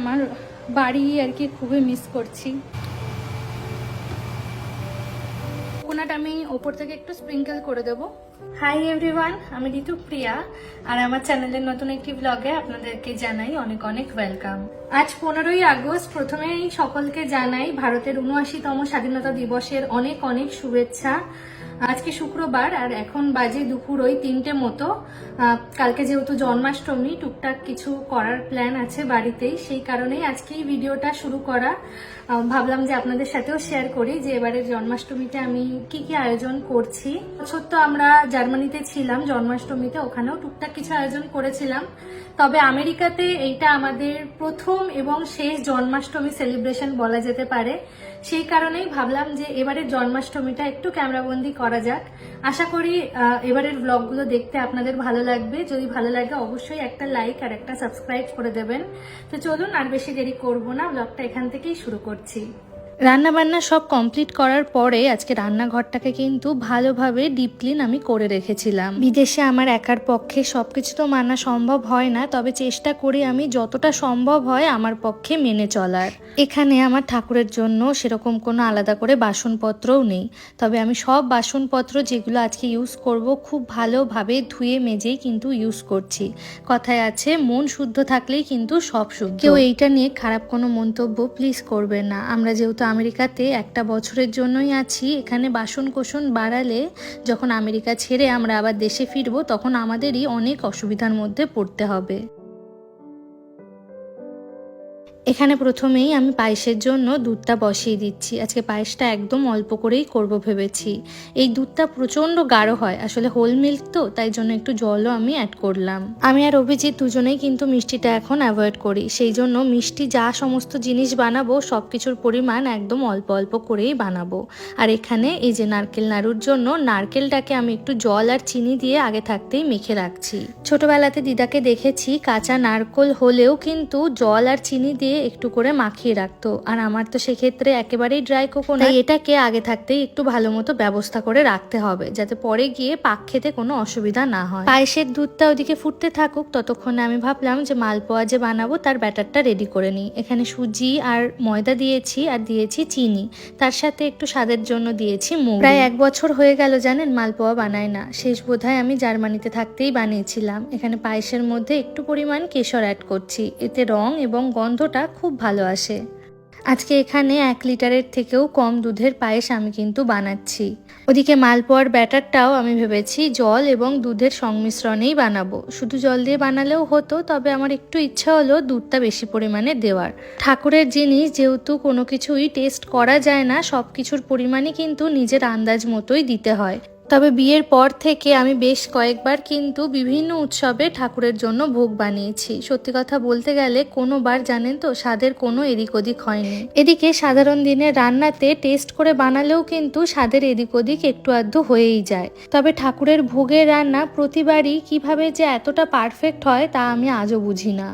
আমার বাড়ি আর কি খুবই মিস করছি। কোনাটা আমি ওপর থেকে একটু স্প্রিঙ্কেল করে দেবো। হাই এভরিওয়ান আমি ঋতু প্রিয়া আর আমার চ্যানেলের নতুন একটি ব্লগে আপনাদেরকে জানাই অনেক অনেক ওয়েলকাম আজ পনেরোই আগস্ট প্রথমেই সকলকে জানাই ভারতের উনআশিতম স্বাধীনতা দিবসের অনেক অনেক শুভেচ্ছা। আজকে শুক্রবার আর এখন বাজে দুপুর ওই তিনটে মতো। কালকে যেহেতু জন্মাষ্টমী, টুকটাক কিছু করার প্ল্যান আছে বাড়িতেই, সেই কারণেই আজকে এই ভিডিওটা শুরু করা। ভাবলাম যে আপনাদের সাথেও শেয়ার করি যে এবারের জন্মাষ্টমীতে আমি কি কি আয়োজন করছি। বছর তো আমরা জার্মানিতে ছিলাম, জন্মাষ্টমীতে ওখানেও টুকটাক কিছু আয়োজন করেছিলাম। তবে আমেরিকাতে এইটা আমাদের প্রথম এবং শেষ জন্মাষ্টমী সেলিব্রেশন বলা যেতে পারে। সেই কারণেই ভাবলাম যে এবারের জন্মাষ্টমীটা একটু ক্যামেরাবন্দি করা যাক। আশা করি এবারের ব্লগগুলো দেখতে আপনাদের ভালো লাগবে। যদি ভালো লাগে, অবশ্যই একটা লাইক আর একটা সাবস্ক্রাইব করে দেবেন। তো চলুন আর বেশি দেরি করব না ব্লগটা এখান থেকেই শুরু করছি। রান্না বান্না সব কমপ্লিট করার পরে আজকে রান্নাঘরটাকে কিন্তু ভালোভাবে ডিপ ক্লিন আমি করে রেখেছিলাম। বিদেশে আমার একার পক্ষে সব কিছু তো মানা সম্ভব হয় না, তবে চেষ্টা করি আমি যতটা সম্ভব হয় আমার পক্ষে মেনে চলার। এখানে আমার ঠাকুরের জন্য সেরকম কোনো আলাদা করে বাসনপত্রও নেই, তবে আমি সব বাসনপত্র যেগুলো আজকে ইউজ করব খুব ভালোভাবে ধুয়ে মেজেই কিন্তু ইউজ করছি। কথায় আছে, মন শুদ্ধ থাকলেই কিন্তু সব শুদ্ধ। কেউ এইটা নিয়ে খারাপ কোনো মন্তব্য প্লিজ করবেন না। আমরা যেহেতু আমেরিকাতে একটা বছরের জন্যই আছি। এখানে বাসন কোষণ বাড়ালে যখন আমেরিকা ছেড়ে আমরা আবার দেশে ফিরবো, তখন আমাদেরই অনেক অসুবিধার মধ্যে পড়তে হবে। এখানে প্রথমেই আমি পায়েসের জন্য দুধটা বসিয়ে দিচ্ছি। আজকে পায়েসটা একদম অল্প করেই করব ভেবেছি। এই দুধটা প্রচণ্ড গাঢ় হয়, আসলে হোল মিল্ক তো, তাই জন্য একটু জলও আমি অ্যাড করলাম। আমি আর অভিজিৎ দুজনেই কিন্তু মিষ্টিটা এখন অ্যাভয়েড করি। সেই জন্য মিষ্টি যা সমস্ত জিনিস বানাবো সব কিছুর পরিমাণ একদম অল্প অল্প করেই বানাবো। আর এখানে এই যে নারকেল নাড়ুর জন্য নারকেলটাকে আমি একটু জল আর চিনি দিয়ে আগে থাকতেই মেখে রাখছি। ছোটবেলাতে দিদাকে দেখেছি কাঁচা নারকোল হলেও কিন্তু জল আর চিনি দিয়ে একটু করে মাখিয়ে রাখতো। আর আমার তো সেক্ষেত্রে একেবারেই ড্রাই কোকোনাট তাই এটাকে আগে থাকতেই একটু ভালো মতো ব্যবস্থা করে রাখতে হবে যাতে পরে গিয়ে পাক খেতে কোনো অসুবিধা না হয়। পায়েসের দুধটা ওদিকে ফুটতে থাকুক ততক্ষণে আমি ভাবলাম যে মালপোয়া যে বানাবো তার ব্যাটারটা রেডি করে নিই। এখানে সুজি আর ময়দা দিয়েছি আর দিয়েছি চিনি। তার সাথে একটু স্বাদের জন্য দিয়েছি মুগ প্রায় এক বছর হয়ে গেল জানেন মালপোয়া বানায় না শেষ বোধহয় আমি জার্মানিতে থাকতেই বানিয়েছিলাম। এখানে পায়েসের মধ্যে একটু পরিমাণ কেশর অ্যাড করছি। এতে রং এবং গন্ধটা খুব ভালো আসে। আজকে এখানে এক লিটারের থেকেও কম দুধের পায়েস আমি কিন্তু বানাচ্ছি। ওদিকে মালপোয়ার ব্যাটারটাও আমি ভেবেছি জল এবং দুধের সংমিশ্রণেই বানাবো। শুধু জল দিয়ে বানালেও হতো, তবে আমার একটু ইচ্ছা হলো দুধটা বেশি পরিমাণে দেওয়ার। ঠাকুরের জিনিস যেহেতু কোনো কিছুই টেস্ট করা যায় না সব কিছুর পরিমাণই কিন্তু নিজের আন্দাজ মতোই দিতে হয়। তবে বিয়ের পর থেকে আমি বেশ কয়েকবার কিন্তু বিভিন্ন উৎসবে ঠাকুরের জন্য ভোগ বানিয়েছি। সত্যি কথা বলতে গেলে কোনো বার জানেন তো, স্বাদের কোনো এদিক ওদিক হয়নি। এদিকে সাধারণ দিনের রান্নাতে টেস্ট করে বানালেও কিন্তু স্বাদের এদিক ওদিক একটু আধটু হয়েই যায়। তবে ঠাকুরের ভোগের রান্না প্রতিবারই কীভাবে যে এতটা পারফেক্ট হয় তা আমি আজও বুঝি না।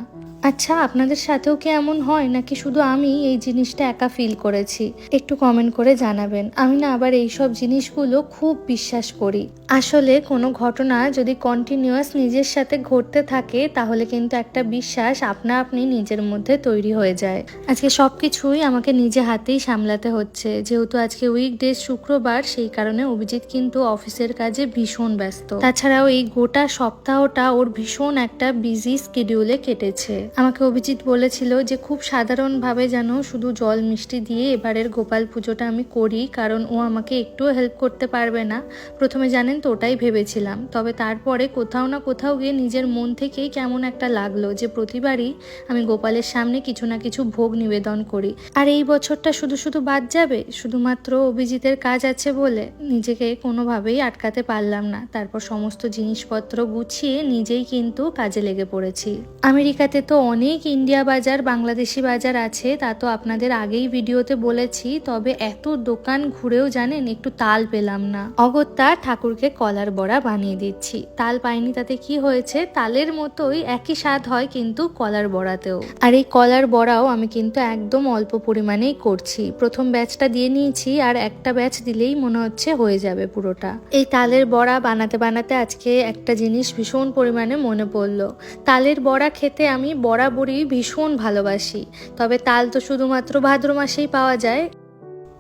আচ্ছা আপনাদের সাথেও কি এমন হয় নাকি শুধু আমি এই জিনিসটা একা ফিল করেছি? একটু কমেন্ট করে জানাবেন। আমি না আবার এই সব জিনিসগুলো খুব বিশ্বাস করি। আসলে কোনো ঘটনা যদি কন্টিনিউয়াস নিজের সাথে ঘটতে থাকে, তাহলে কিন্তু একটা বিশ্বাস আপনা আপনি নিজের মধ্যে তৈরি হয়ে যায়। আজকে সব কিছুই আমাকে নিজে হাতেই সামলাতে হচ্ছে। যেহেতু আজকে উইকডেজ শুক্রবার, সেই কারণে অভিজিৎ কিন্তু অফিসের কাজে ভীষণ ব্যস্ত। তাছাড়াও এই গোটা সপ্তাহটা ওর ভীষণ একটা বিজি স্কেডিউলে কেটেছে। আমাকে অভিজিৎ বলেছিল যে, খুব সাধারণভাবে যেন শুধু জল মিষ্টি দিয়ে এবারের গোপাল পুজোটা আমি করি, কারণ ও আমাকে একটুও হেল্প করতে পারবে না। প্রথমে জানেন তো, ওটাই ভেবেছিলাম। তবে তারপরে কোথাও না কোথাও গিয়ে নিজের মন থেকেই কেমন একটা লাগল যে, প্রতিবারই আমি গোপালের সামনে কিছু না কিছু ভোগ নিবেদন করি। আর এই বছরটা শুধু শুধু বাদ যাবে? শুধুমাত্র অভিজিতের কাজ আছে বলে নিজেকে কোনোভাবেই আটকাতে পারলাম না। তারপর সমস্ত জিনিসপত্র গুছিয়ে নিজেই কিন্তু কাজে লেগে পড়েছি। আমেরিকাতে তো অনেক ইন্ডিয়া বাজার, বাংলাদেশি বাজার আছে, তা তো আপনাদের আগেই ভিডিওতে বলেছি, তবে এত দোকান ঘুরেও জানেন, একটু তাল পেলাম না। অগত্যা ঠাকুরকে কলার বড়া বানিয়ে দিচ্ছি। তাল পাইনি তাতে কি হয়েছে? তালের মতোই একই স্বাদ হয় কিন্তু কলার বড়াতেও। আর এই কলার বড়াও আমি কিন্তু একদম অল্প পরিমাণেই করছি। প্রথম ব্যাচটা দিয়ে নিয়েছি, আর একটা ব্যাচ দিলেই মনে হচ্ছে হয়ে যাবে পুরোটা। এই তালের বড়া বানাতে বানাতে আজকে একটা জিনিস ভীষণ পরিমাণে মনে পড়ল। তালের বড়া খেতে আমি বরাবরই ভীষণ ভালোবাসি। তবে তাল তো শুধুমাত্র ভাদ্র মাসেই পাওয়া যায়।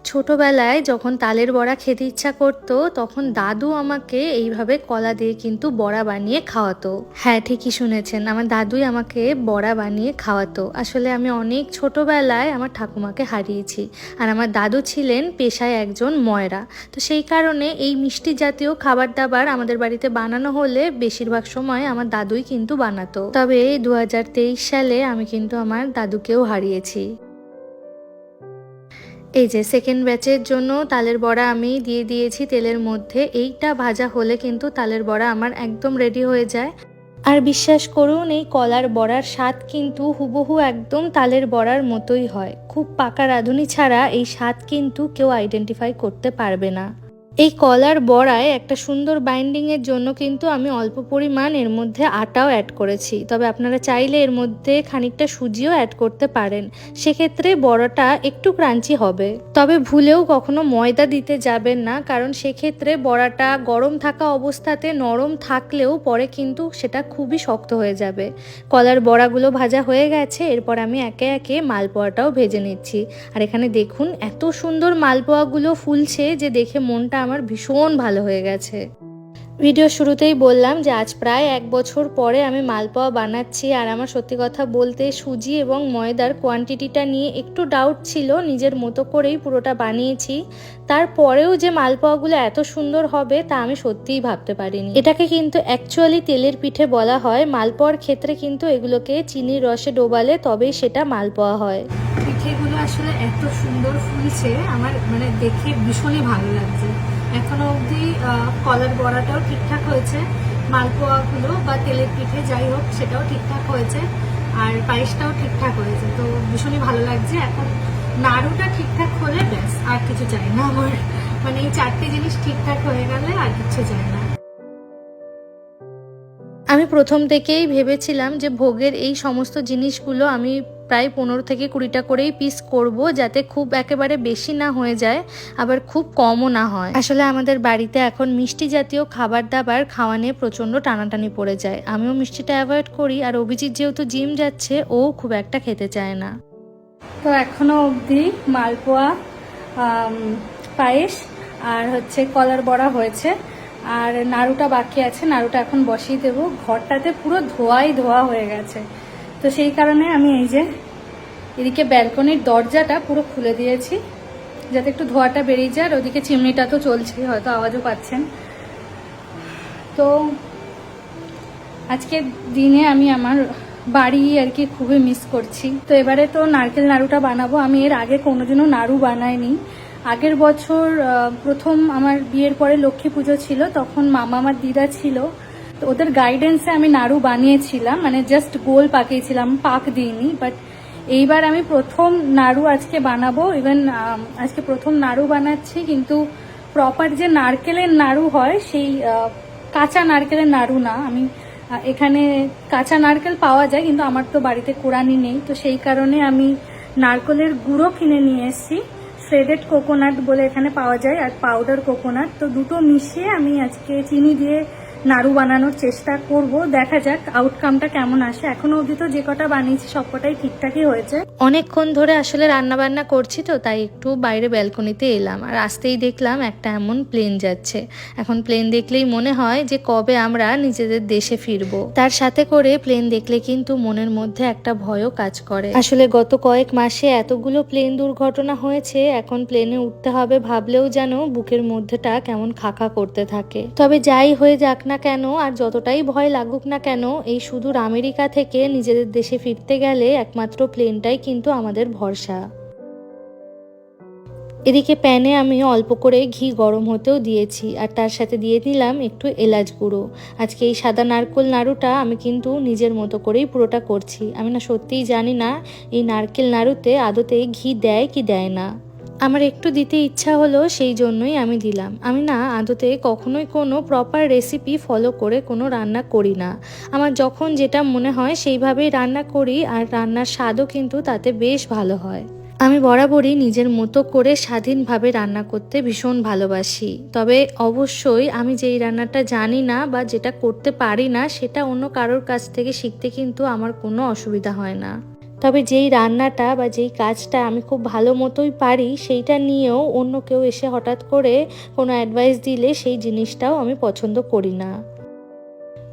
ছোটবেলায় যখন তালের বড়া খেতে ইচ্ছা করতো, তখন দাদু আমাকে এইভাবে কলা দিয়ে কিন্তু বড়া বানিয়ে খাওয়াতো। হ্যাঁ ঠিকই শুনেছেন, আমার দাদুই আমাকে বড়া বানিয়ে খাওয়াতো। আসলে আমি অনেক ছোটবেলায় আমার ঠাকুমাকে হারিয়েছি। আর আমার দাদু ছিলেন পেশায় একজন ময়রা। তো সেই কারণে এই মিষ্টি জাতীয় খাবার দাবার আমাদের বাড়িতে বানানো হলে বেশিরভাগ সময় আমার দাদুই কিন্তু বানাতো। তবে দু হাজার তেইশ সালে আমি কিন্তু আমার দাদুকেও হারিয়েছি। এই যে সেকেন্ড ব্যাচের জন্য তালের বড়া আমি দিয়ে দিয়েছি তেলের মধ্যে। এইটা ভাজা হলে কিন্তু তালের বড়া আমার একদম রেডি হয়ে যায়। আর বিশ্বাস করুন, এই কলার বড়ার স্বাদ কিন্তু হুবহু একদম তালের বড়ার মতোই হয়। খুব পাকা রাঁধুনি ছাড়া এই স্বাদ কিন্তু কেউ আইডেন্টিফাই করতে পারবে না। এই কলার বড়ায় একটা সুন্দর বাইন্ডিংয়ের জন্য কিন্তু আমি অল্প পরিমাণ এর মধ্যে আটাও অ্যাড করেছি। তবে আপনারা চাইলে এর মধ্যে খানিকটা সুজিও অ্যাড করতে পারেন। সেক্ষেত্রে বড়াটা একটু ক্রাঞ্চি হবে। তবে ভুলেও কখনো ময়দা দিতে যাবেন না, কারণ সেক্ষেত্রে বড়াটা গরম থাকা অবস্থাতে নরম থাকলেও পরে কিন্তু সেটা খুবই শক্ত হয়ে যাবে। কলার বড়াগুলো ভাজা হয়ে গেছে, এরপর আমি একে একে মালপোয়াটাও ভেজে নিচ্ছি। আর এখানে দেখুন, এত সুন্দর মালপোয়াগুলো ফুলছে যে দেখে মনটা আমার ভীষণ ভালো হয়ে গেছে। ভিডিও শুরুতেই বললাম যে আজ প্রায় এক বছর পরে আমি মালপোয়া বানাচ্ছি আর আমার সত্যি কথা বলতে সুজি এবং ময়দার কোয়ান্টিটিটা নিয়ে একটু ডাউট ছিল, নিজের মতো করেই পুরোটা বানিয়েছি। তারপরেও যে মালপোয়াগুলো এত সুন্দর হবে তা আমি সত্যিই ভাবতে পারিনি। এটাকে কিন্তু অ্যাকচুয়ালি তেলের পিঠে বলা হয়। মালপোয়ার ক্ষেত্রে কিন্তু এগুলোকে চিনির রসে ডোবালে তবেই সেটা মালপোয়া হয়। পিঠেগুলো আসলে এত সুন্দর ফুলছে, আমার মানে দেখে ভীষণই ভালো লাগছে। এখনও অবধি কলার বড়াটাও ঠিকঠাক হয়েছে, মালপোয়াগুলো বা তেলের পিঠে যাই হোক, সেটাও ঠিকঠাক হয়েছে, আর পায়েসটাও ঠিকঠাক হয়েছে। তো ভীষণই ভালো লাগছে। এখন নাড়ুটা ঠিকঠাক হলে ব্যাস, আর কিছু চাই না আমার। মানে এই চারটে জিনিস ঠিকঠাক হয়ে গেলে আর কিছু চাই না। আমি প্রথম থেকেই ভেবেছিলাম যে ভোগের এই সমস্ত জিনিসগুলো আমি প্রায় পনেরো থেকে কুড়িটা করেই পিস করব যাতে খুব একেবারে বেশি না হয়ে যায়, আবার খুব কমও না হয়। আসলে আমাদের বাড়িতে এখন মিষ্টি জাতীয় খাবার দাবার খাওয়া নিয়ে প্রচণ্ড টানাটানি পড়ে যায়। আমিও মিষ্টিটা অ্যাভয়েড করি, আর অভিজিৎ যেহেতু জিম যাচ্ছে, ও খুব একটা খেতে চায় না। তো এখনও অবধি মালপোয়া পায়েস আর হচ্ছে কলার বড়া হয়েছে। আর নাড়ুটা বাকি আছে, নাড়ুটা এখন বসিয়ে দেবো। ঘরটাতে পুরো ধোয়াই ধোয়া হয়ে গেছে। তো সেই কারণে আমি এই যে এদিকে ব্যালকনির দরজাটা পুরো খুলে দিয়েছি, যাতে একটু ধোয়াটা বেরিয়ে যায়, আর ওদিকে চিমনিটা তো চলছে, হয়তো আওয়াজও পাচ্ছেন। তো আজকের দিনে আমি আমার বাড়ি আর কি খুবই মিস করছি। তো এবারে তো নারকেল নাড়ুটা বানাবো, আমি এর আগে কোনোদিনও নাড়ু বানাইনি। আগের বছর প্রথম আমার বিয়ের পরে লক্ষ্মী পুজো ছিল, তখন মামা আমার দিদা ছিল। তো ওদের গাইডেন্সে আমি নাড়ু বানিয়েছিলাম মানে জাস্ট গোল পাকিয়েছিলাম, পাক দিইনি বাট এইবার আমি প্রথম নাড়ু আজকে বানাবো ইভেন আজকে প্রথম নাড়ু বানাচ্ছি, কিন্তু প্রপার যে নারকেলের নাড়ু হয়, সেই কাঁচা নারকেলের নাড়ু না। আমি এখানে কাঁচা নারকেল পাওয়া যায়, কিন্তু আমার তো বাড়িতে কোরআনি নেই, তো সেই কারণে আমি নারকেলের গুঁড়ো কিনে নিয়ে এসেছি। শ্রেডেড কোকোনাট বলে এখানে পাওয়া যায়, আর পাউডার কোকোনাট তো দুটো মিশিয়ে আমি আজকে চিনি দিয়ে নাড়ু বানানোর চেষ্টা করব। দেখা যাক আউটকামটা কেমন আসে। এখনও অবধি তো যে কটা বানিয়েছি সব কটাই ঠিকঠাকই হয়েছে। অনেকক্ষণ ধরে আসলে রান্না বান্না করছি তো, তাই একটু বাইরে ব্যালকনিতে এলাম। আর আসতেই দেখলাম একটা এমন প্লেন যাচ্ছে। এখন প্লেন দেখলেই মনে হয় যে কবে আমরা নিজেদের দেশে ফিরবো। তার সাথে করে প্লেন দেখলে কিন্তু মনের মধ্যে একটা ভয়ও কাজ করে। আসলে গত কয়েক মাসে এতগুলো প্লেন দুর্ঘটনা হয়েছে, এখন প্লেনে উঠতে হবে ভাবলেও যেন বুকের মধ্যেটা কেমন খাখা করতে থাকে। তবে যাই হয়ে যাক না কেন আর যতটাই ভয় লাগুক না কেন, এই সুদূর আমেরিকা থেকে নিজেদের দেশে ফিরতে গেলে একমাত্র প্লেনটাই কিন্তু আমাদের ভরসা। এদিকে প্যানে আমি অল্প করে ঘি গরম হতেও দিয়েছি আর তার সাথে দিয়ে দিলাম একটু এলাচ গুঁড়ো। আজকে এই সাদা নারকেল নাড়ুটা আমি কিন্তু নিজের মতো করেই পুরোটা করছি। আমি না সত্যিই জানি না এই নারকেল নাড়ুতে আদতে ঘি দেয় কি দেয় না। আমার একটু দিতে ইচ্ছা হলো সেই জন্যই আমি দিলাম। আমি না আদতে কখনোই কোনো প্রপার রেসিপি ফলো করে কোনো রান্না করি না। আমার যখন যেটা মনে হয় সেইভাবেই রান্না করি আর রান্নার স্বাদও কিন্তু তাতে বেশ ভালো হয়। আমি বরাবরই নিজের মতো করে স্বাধীনভাবে রান্না করতে ভীষণ ভালোবাসি। তবে অবশ্যই আমি যেই রান্নাটা জানি না বা যেটা করতে পারি না সেটা অন্য কারোর কাছ থেকে শিখতে কিন্তু আমার কোনো অসুবিধা হয় না। তবে যেই রান্নাটা বা যেই কাজটা আমি খুব ভালো মতোই পারি, সেইটা নিয়েও অন্য কেউ এসে হঠাৎ করে কোনো অ্যাডভাইস দিলে সেই জিনিসটাও আমি পছন্দ করি না।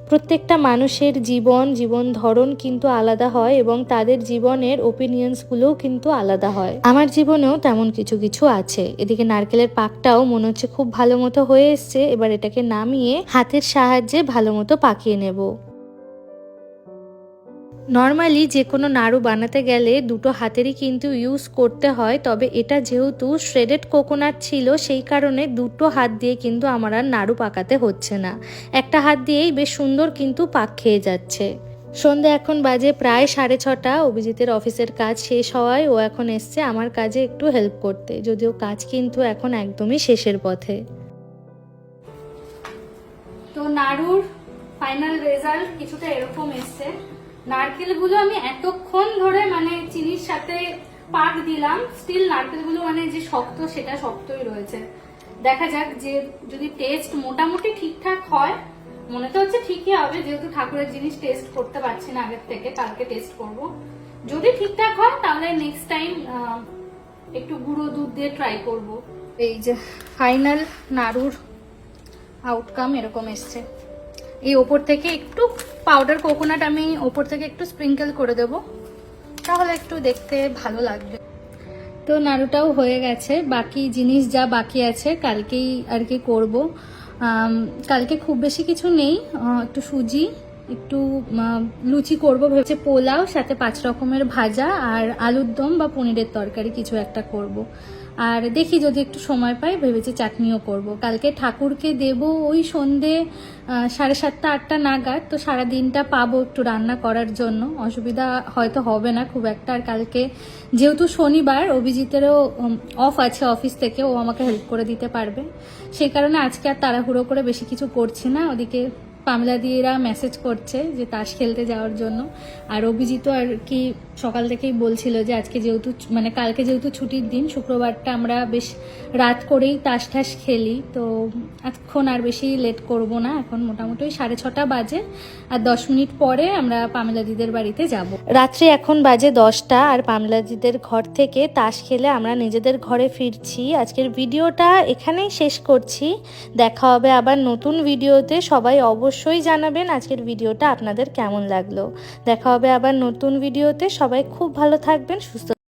প্রত্যেকটা মানুষের জীবন জীবন ধরন কিন্তু আলাদা হয় এবং তাদের জীবনের ওপিনিয়ন্সগুলোও কিন্তু আলাদা হয়। আমার জীবনেও তেমন কিছু কিছু আছে। এদিকে নারকেলের পাকটাও মনে হচ্ছে খুব ভালো মতো হয়ে এসছে। এবার এটাকে নামিয়ে হাতের সাহায্যে ভালো মতো পাকিয়ে নেব। নর্মালি যে কোনো নাড়ু বানাতে গেলে দুটো হাতেরই কিন্তু ইউজ করতে হয়, তবে এটা যেহেতু শ্রেডেড কোকোনাট ছিল, সেই কারণে দুটো হাত দিয়ে কিন্তু আমার আর নাড়ু পাকাতে হচ্ছে না। একটা হাত দিয়েই বেশ সুন্দর কিন্তু পাক খেয়ে যাচ্ছে। সন্ধে এখন বাজে প্রায় সাড়ে ছটা, অভিজিতের অফিসের কাজ শেষ হওয়ায় ও এখন এসছে আমার কাজে একটু হেল্প করতে, যদিও কাজ কিন্তু এখন একদমই শেষের পথে। তো নাড়ুর ফাইনাল রেজাল্ট কিছুটা এরকম এসছে। নারকেলগুলো আমি এতক্ষণ ধরে মানে চিনির সাথে পাক দিলাম। স্টিল নারকেলগুলো মানে যে শক্ত, সেটা শক্তই রয়েছে। দেখা যাক যে যদি টেস্ট মোটামুটি ঠিকঠাক হয়, মনে তো হচ্ছে ঠিকই হবে, যেহেতু ঠাকুরের জিনিস টেস্ট করতে পারছি না আগের থেকে, কালকে টেস্ট করব। যদি ঠিকঠাক হয়, তাহলে নেক্সট টাইম একটু গুঁড়ো দুধ দিয়ে ট্রাই করব। এই যে ফাইনাল নাড়ুর আউটকাম এরকম এসছে। এই ওপর থেকে একটু পাউডার কোকোনাট আমি ওপর থেকে একটু স্প্রিঙ্কেল করে দেব। তাহলে একটু দেখতে ভালো লাগবে। তো নাড়ুটাও হয়ে গেছে। বাকি জিনিস যা বাকি আছে কালকেই আর কি করব। কালকে খুব বেশি কিছু নেই। একটু সুজি, একটু লুচি করব ভেবেছে। পোলাও, সাথে পাঁচ রকমের ভাজা আর আলুর দম বা পনিরের তরকারি কিছু একটা করব। আর দেখি যদি একটু সময় পাই, ভেবেছি চাটনিও করব। কালকে ঠাকুরকে দেব ওই সন্ধে সাড়ে সাতটা, আটটা নাগাদ। তো সারা দিনটা পাবো একটু রান্না করার জন্য। অসুবিধা হয়তো হবে না খুব একটা। আর কালকে যেহেতু শনিবার, অভিজিতেরও অফ আছে অফিস থেকে, ও আমাকে হেল্প করে দিতে পারবে। সেই কারণে আজকে আর তাড়াহুড়ো করে বেশি কিছু করছি না। ওদিকে পামলা দিয়েরা মেসেজ করছে যে তাস খেলতে যাওয়ার জন্য। আর অভিজিৎ আর কি সকাল থেকেই বলছিল যে আজকে যেহেতু মানে কালকে যেহেতু ছুটির দিন, শুক্রবারটা আমরা বেশ রাত করেই তাস ঠাস খেলি। তো এখন আর বেশি লেট করব না। এখন মোটামুটি সাড়ে ছটা বাজে আর দশ মিনিট পরে আমরা পামেলা দিদের বাড়িতে যাব। রাত্রি এখন বাজে দশটা আর পামলাজিদের ঘর থেকে তাস খেলে আমরা নিজেদের ঘরে ফিরছি। আজকের ভিডিওটা এখানেই শেষ করছি। দেখা হবে আবার নতুন ভিডিওতে। সবাই অবশ্যই জানাবেন আজকের ভিডিওটা আপনাদের কেমন লাগল। দেখা হবে আবার নতুন ভিডিওতে। সবাই খুব ভালো থাকবেন, সুস্থ